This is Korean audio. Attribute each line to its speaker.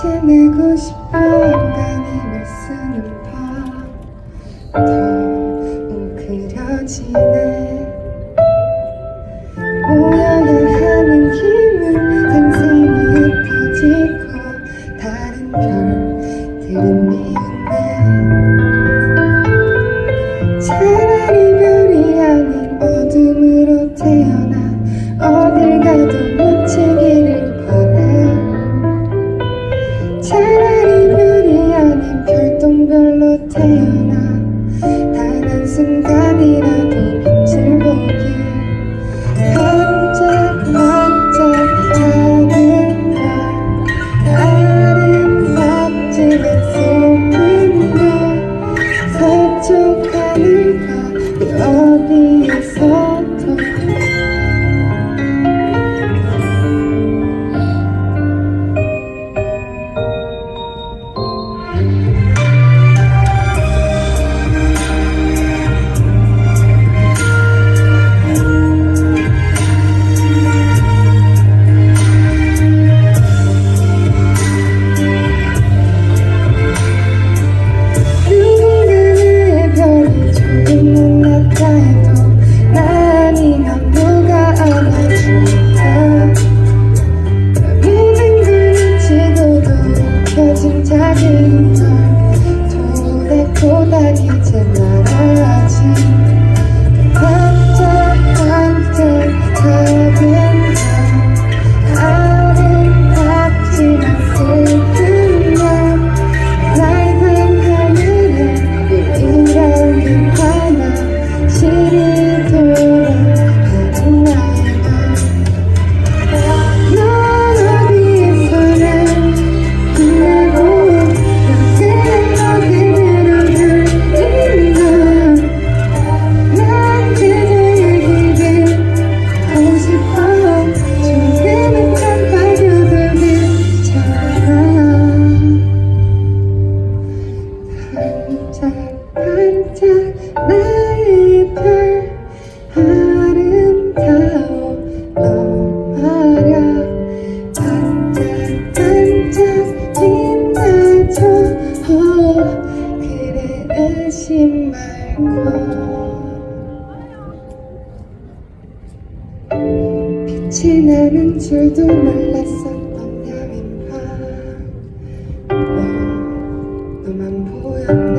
Speaker 1: 지내고 싶어 한강이 쓰는 밤더 웅크려지네 Thank you. 아름다워 너 말야 반짝반짝 빛나줘 어, 그래 의심 말고 빛이 나는 줄도 몰랐었던 야민 밤 너만 보였네.